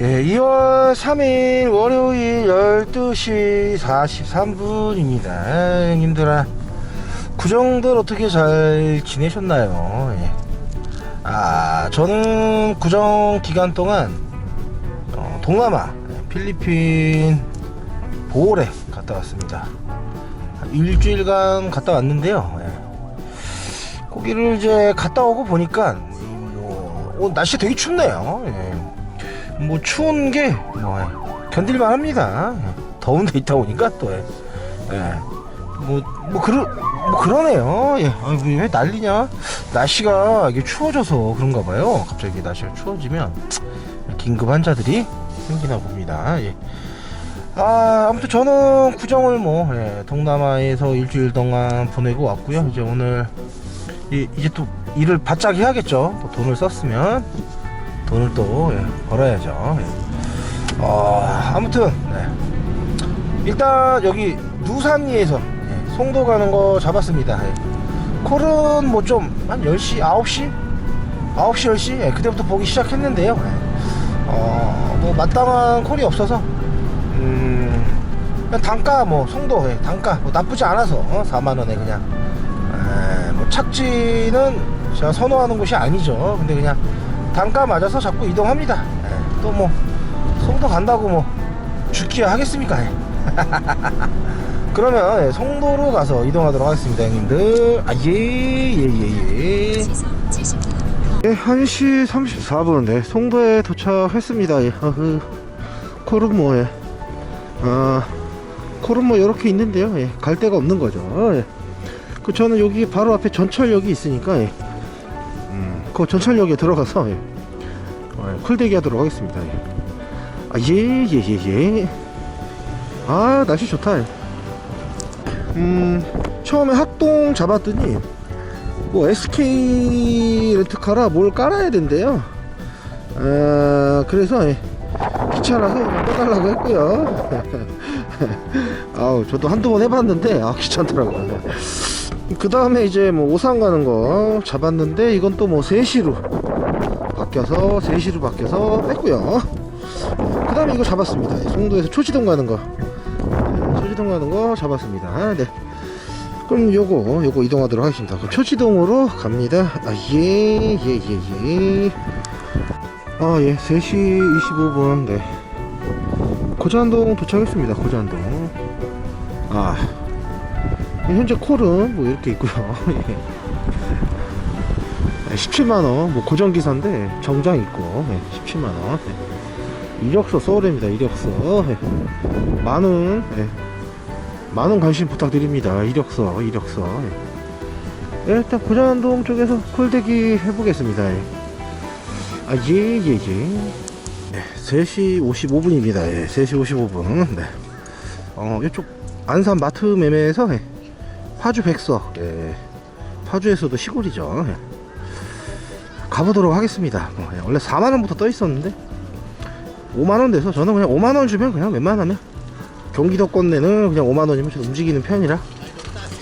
예, 2월 3일 월요일 12시 43분입니다. 형님들아, 구정들 어떻게 잘 지내셨나요? 예. 아, 저는 구정 기간 동안 어, 동남아, 예, 필리핀 보홀에 갔다 왔습니다. 한 일주일간 갔다 왔는데요. 예. 거기를 이제 갔다 오고 보니까 어, 날씨 되게 춥네요. 예. 뭐 추운 게 뭐, 견딜만 합니다. 예. 더운 데 있다 보니까 또 예. 예. 뭐, 뭐, 그러, 뭐, 그러네요. 예. 아이고, 왜 난리냐? 날씨가 이게 추워져서 그런가 봐요. 갑자기 날씨가 추워지면 긴급 환자들이 생기나 봅니다. 예. 아, 아무튼 저는 구정을 뭐, 예, 동남아에서 일주일 동안 보내고 왔고요. 이제 오늘, 이, 이제 또 일을 바짝 해야겠죠. 또 돈을 썼으면. 돈을 또 예, 벌어야죠. 예. 어, 아무튼 네. 일단 여기 누산리에서 예, 송도 가는 거 잡았습니다. 예. 콜은 뭐 좀 한 10시, 9시? 9시, 10시? 예, 그때부터 보기 시작했는데요. 예. 어, 뭐 마땅한 콜이 없어서 음, 단가 뭐 송도 예, 단가 뭐 나쁘지 않아서 어, 4만 원에 그냥 에, 뭐 착지는 제가 선호하는 곳이 아니죠. 근데 그냥 단가 맞아서 자꾸 이동합니다. 또뭐 송도 간다고 뭐 죽기야 하겠습니까? 예. 그러면 예, 송도로 가서 이동하도록 하겠습니다, 형님들. 아, 예, 예, 예, 예. 네, 1시 34분, 네, 송도에 도착했습니다. 예, 콜은 뭐, 예. 아, 뭐, 이렇게 있는데요. 예, 갈 데가 없는 거죠. 예. 그, 저는 여기 바로 앞에 전철역이 있으니까, 예. 음, 그 전철역에 들어가서, 예. 어, 예, 쿨대기 하도록 하겠습니다. 예. 아, 예, 예, 예, 예. 아, 날씨 좋다. 예. 음, 처음에 학동 잡았더니, 뭐, SK 렌트카라 뭘 깔아야 된대요. 아, 그래서, 예, 귀찮아서 그냥 꺼달라고 했고요. 아우, 저도 한두 번 해봤는데, 아, 귀찮더라고요. 그 다음에 이제 뭐, 오산 가는 거 잡았는데, 이건 또 뭐, 3시로 바뀌어서, 3시로 바뀌어서 뺐고요. 그 다음에 이거 잡았습니다. 송도에서 초지동 가는 거. 네, 초지동 가는 거 잡았습니다. 네. 그럼 요거, 요거 이동하도록 하겠습니다. 그럼 초지동으로 갑니다. 아, 예, 예, 예, 예. 아, 예, 3시 25분, 네. 고잔동 도착했습니다. 고잔동. 아. 현재 콜은 뭐 이렇게 있고요. 예. 17만원, 뭐 고정기사인데 정장 있고, 예, 17만원. 이력서 됩니다. 이력서. 예. 많은 관심 부탁드립니다. 이력서, 이력서. 일단 고잔동 쪽에서 콜대기 해보겠습니다. 예. 아, 예, 예, 예. 네, 3시 55분입니다. 예, 3시 55분. 네. 어, 이쪽 안산 마트 매매에서 예, 파주 백석. 예, 파주에서도 시골이죠. 예. 가보도록 하겠습니다. 뭐, 예, 원래 4만원부터 떠 있었는데, 5만원 돼서 저는 그냥 5만원 주면 그냥 웬만하면 경기도권 내는 그냥 5만원이면 좀 움직이는 편이라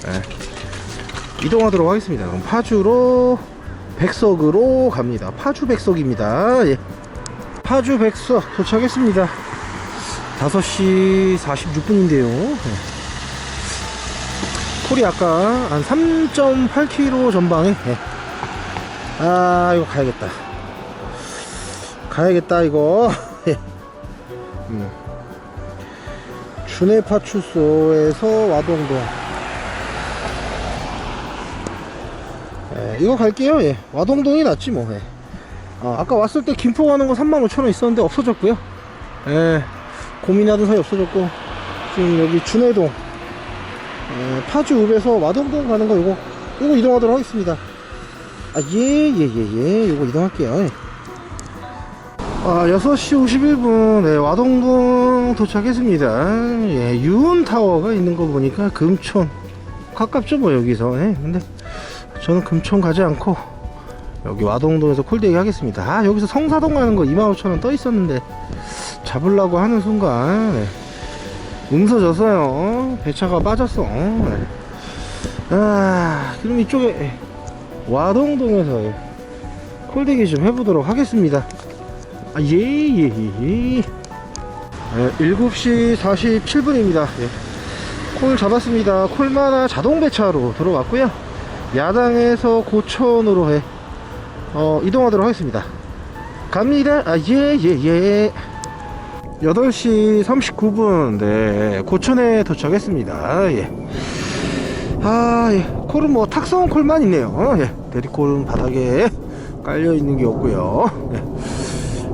예. 이동하도록 하겠습니다 그럼 파주로 백석으로 갑니다 파주 백석입니다 예. 파주 백석 도착했습니다 5시 46분인데요 예. 콜이 아까 한 3.8km 전방에 예. 아 이거 가야겠다 가야겠다 이거 예. 음. 준해파출소에서 와동동 예, 이거 갈게요 예. 와동동이 낫지 뭐 예. 아, 아까 왔을 때 김포 가는 거 35,000원 있었는데 없어졌고요 예, 고민하던 사이 없어졌고 지금 여기 준해동 예, 파주 읍에서 와동동 가는 거 이거 이거 이동하도록 하겠습니다 아예예예예 이거 이동할게요 예. 아, 6시 51분, 네, 와동동 도착했습니다. 예, 유운타워가 있는 거 보니까 금촌. 가깝죠, 뭐, 여기서. 예, 근데 저는 금촌 가지 않고, 여기 와동동에서 콜대기 하겠습니다. 아, 여기서 성사동 가는 거 25,000원 떠 있었는데, 잡으려고 하는 순간, 네, 음서졌어요. 배차가 빠졌어. 네. 아, 그럼 이쪽에, 예, 와동동에서, 예, 콜대기 좀 해보도록 하겠습니다. 아, 예, 예, 예, 예. 7시 47분입니다. 콜 잡았습니다. 콜마나 자동 배차로 들어왔고요. 야당에서 고천으로 해, 어, 이동하도록 하겠습니다. 갑니다. 아, 예, 예, 예. 8시 39분, 네, 고천에 도착했습니다. 예. 아, 예. 콜은 뭐 탁성 콜만 있네요. 예. 대리콜은 바닥에 깔려 있는 게 없고요. 예.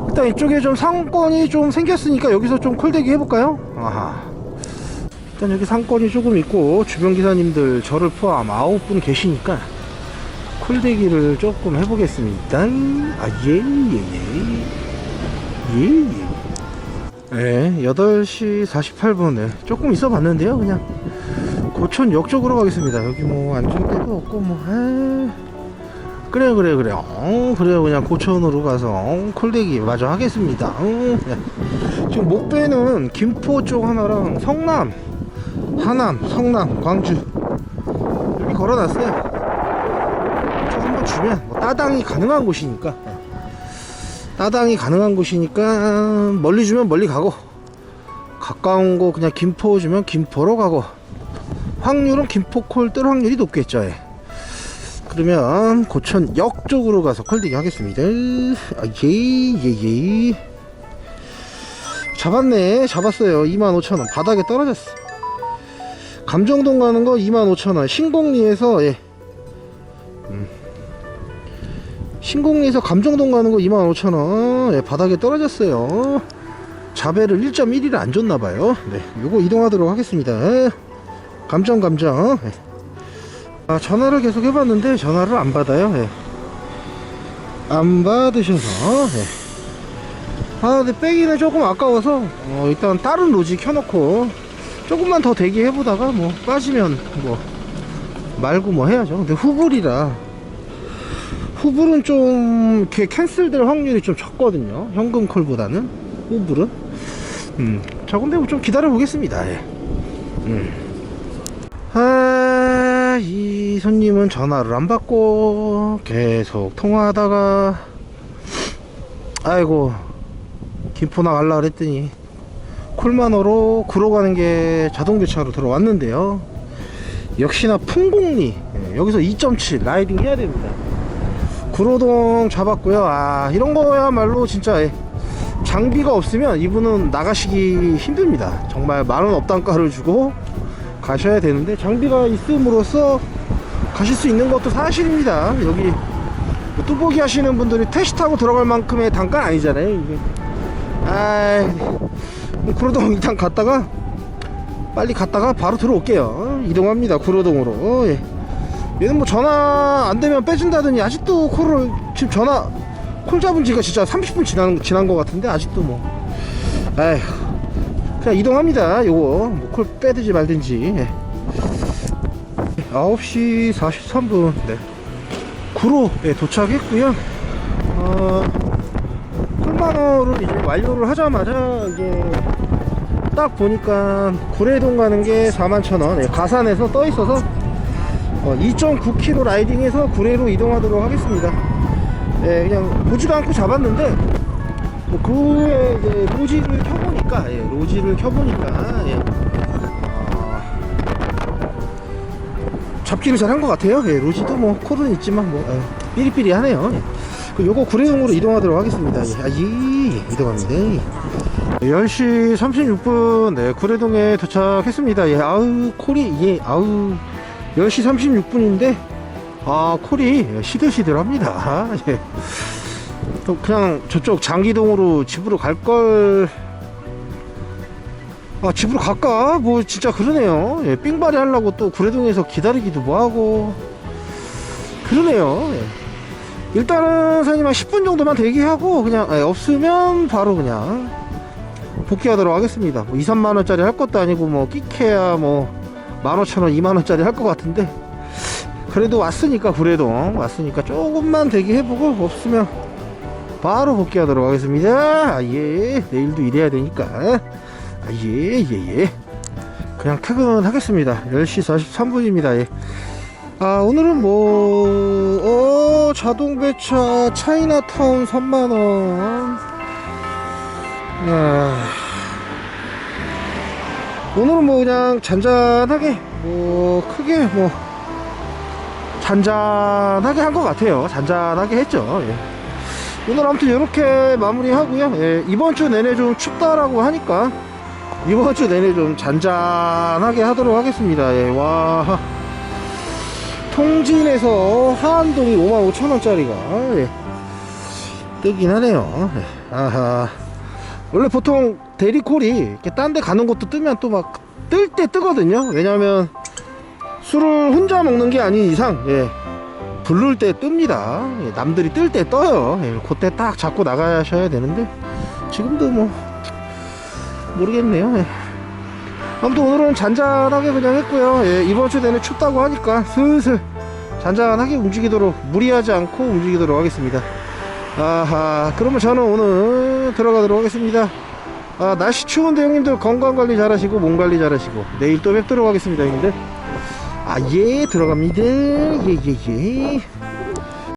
일단 이쪽에 좀 상권이 좀 생겼으니까 여기서 좀 콜대기 해볼까요? 아하. 일단 여기 상권이 조금 있고 주변 기사님들 저를 포함 9분 계시니까 콜대기를 조금 해보겠습니다. 아, 예, 예, 예. 예, 예. 네, 8시 48분에 조금 있어 봤는데요. 그냥 고촌역 쪽으로 가겠습니다. 여기 뭐 안전대도 없고 뭐 에... 그래요 그래요 그래요 어, 그래요 그냥 고촌으로 가서 어, 콜대기 마저 하겠습니다 어, 네. 지금 목배는 김포 쪽 하나랑 성남 하남 성남 광주 여기 걸어놨어요 저 한번 주면 뭐 따당이 가능한 곳이니까 네. 따당이 가능한 곳이니까 멀리 주면 멀리 가고 가까운 거 그냥 김포 주면 김포로 가고 확률은 김포 콜 뜰 확률이 높겠죠. 예. 그러면 고천역 쪽으로 가서 콜딩 하겠습니다. 아, 예, 예, 예. 잡았네. 잡았어요. 25,000원. 바닥에 떨어졌어. 감정동 가는 거 25,000원. 신공리에서, 예. 음. 신공리에서 감정동 가는 거 25,000원. 예, 바닥에 떨어졌어요. 자배를 1.1을 안 줬나봐요. 네. 요거 이동하도록 하겠습니다. 감정 감정 예. 아, 전화를 계속 해봤는데 전화를 안 받아요 예. 안 받으셔서 예. 아 근데 빼기는 조금 아까워서 어, 일단 다른 로지 켜놓고 조금만 더 대기해보다가 뭐 빠지면 뭐 말고 뭐 해야죠 근데 후불이라 후불은 좀 이렇게 캔슬될 확률이 좀 적거든요 현금 콜보다는 후불은 음, 자 근데 뭐좀 기다려 보겠습니다 예. 음. 아, 이 손님은 전화를 안 받고 계속 통화하다가 아이고 김포 나 갈라 그랬더니 콜만어로 구로 가는 게 자동 교차로 들어왔는데요. 역시나 풍공리 예, 여기서 2.7 라이딩 해야 됩니다. 구로동 잡았고요. 아 이런 거야말로 진짜 예, 장비가 없으면 이분은 나가시기 힘듭니다. 정말 만원 업단가를 주고 가셔야 되는데 장비가 있음으로써 가실 수 있는 것도 사실입니다. 여기 뭐 뚜벅이 하시는 분들이 택시 타고 들어갈 만큼의 단가는 아니잖아요. 이게. 아, 구로동 일단 갔다가 빨리 갔다가 바로 들어올게요. 이동합니다. 구로동으로. 예. 얘는 뭐 전화 안 되면 빼준다더니 아직도 콜을 지금 전화 콜 잡은 지가 진짜 30분 지난 지난 것 같은데 아직도 뭐. 아휴. 그냥 이동합니다. 요거 뭐 콜 빼든지 말든지. 예. 9시 43분 네. 구로에 도착했고요. 어, 콜마너를 이제 완료를 하자마자 이게 딱 보니까 구례동 가는 게 41,000원. 예, 가산에서 떠 있어서 어, 2.9km 라이딩해서 구례로 이동하도록 하겠습니다. 예, 그냥 보지도 않고 잡았는데 뭐 그에 이제 로지를 켜보니까 예, 로지를 켜보니까 예, 어, 잡기를 잘 한 것 같아요. 예, 로지도 뭐 콜은 있지만 뭐 예, 삐리삐리 하네요. 예. 그 요거 구례동으로 이동하도록 하겠습니다. 예, 아, 예, 예, 이동합니다. 예. 10시 36분 네, 구례동에 도착했습니다. 예, 아우 콜이 예, 아우 10시 36분인데 아 콜이 시들시들합니다. 아, 예. 또 그냥 저쪽 장기동으로 집으로 갈 걸. 아 집으로 갈까? 뭐 진짜 그러네요. 예, 삥발이 하려고 또 구례동에서 기다리기도 뭐하고 그러네요. 예. 일단은 선생님 한 10분 정도만 대기하고 그냥 예, 없으면 바로 그냥 복귀하도록 하겠습니다. 뭐 2, 3만 원짜리 할 것도 아니고 뭐 끼케야 뭐 15,000원, 2만 원짜리 할 것 같은데 그래도 왔으니까 구례동 왔으니까 조금만 대기해보고 없으면 바로 복귀하도록 하겠습니다. 아, 예. 내일도 일해야 되니까. 아, 예, 예, 예. 그냥 퇴근을 하겠습니다. 10시 43분입니다. 예. 아, 오늘은 뭐, 어, 자동 배차 차이나타운 3만원. 아, 오늘은 뭐 그냥 잔잔하게 뭐 크게 뭐 잔잔하게 한 것 같아요. 잔잔하게 했죠. 예. 오늘 아무튼 이렇게 마무리 하고요. 예, 이번 주 내내 좀 춥다라고 하니까 이번 주 내내 좀 잔잔하게 하도록 하겠습니다. 예, 와. 통진에서 하안동이 55,000원짜리가 예, 뜨긴 하네요. 예, 아하. 원래 보통 대리콜이 이렇게 딴 데 가는 것도 뜨면 또 막 뜰 때 뜨거든요. 왜냐면 술을 혼자 먹는 게 아닌 이상, 예. 부를 때 뜹니다. 예, 남들이 뜰 때 떠요. 예, 그때 딱 잡고 나가셔야 되는데, 지금도 뭐, 모르겠네요. 예. 아무튼 오늘은 잔잔하게 그냥 했고요. 예, 이번 주 내내 춥다고 하니까 슬슬 잔잔하게 움직이도록, 무리하지 않고 움직이도록 하겠습니다. 아하, 그러면 저는 오늘 들어가도록 하겠습니다. 아, 날씨 추운데 형님들 건강 관리 잘하시고 몸 관리 잘하시고 내일 또 뵙도록 하겠습니다, 형님들. 아, 예, 들어갑니다. 예, 예, 예.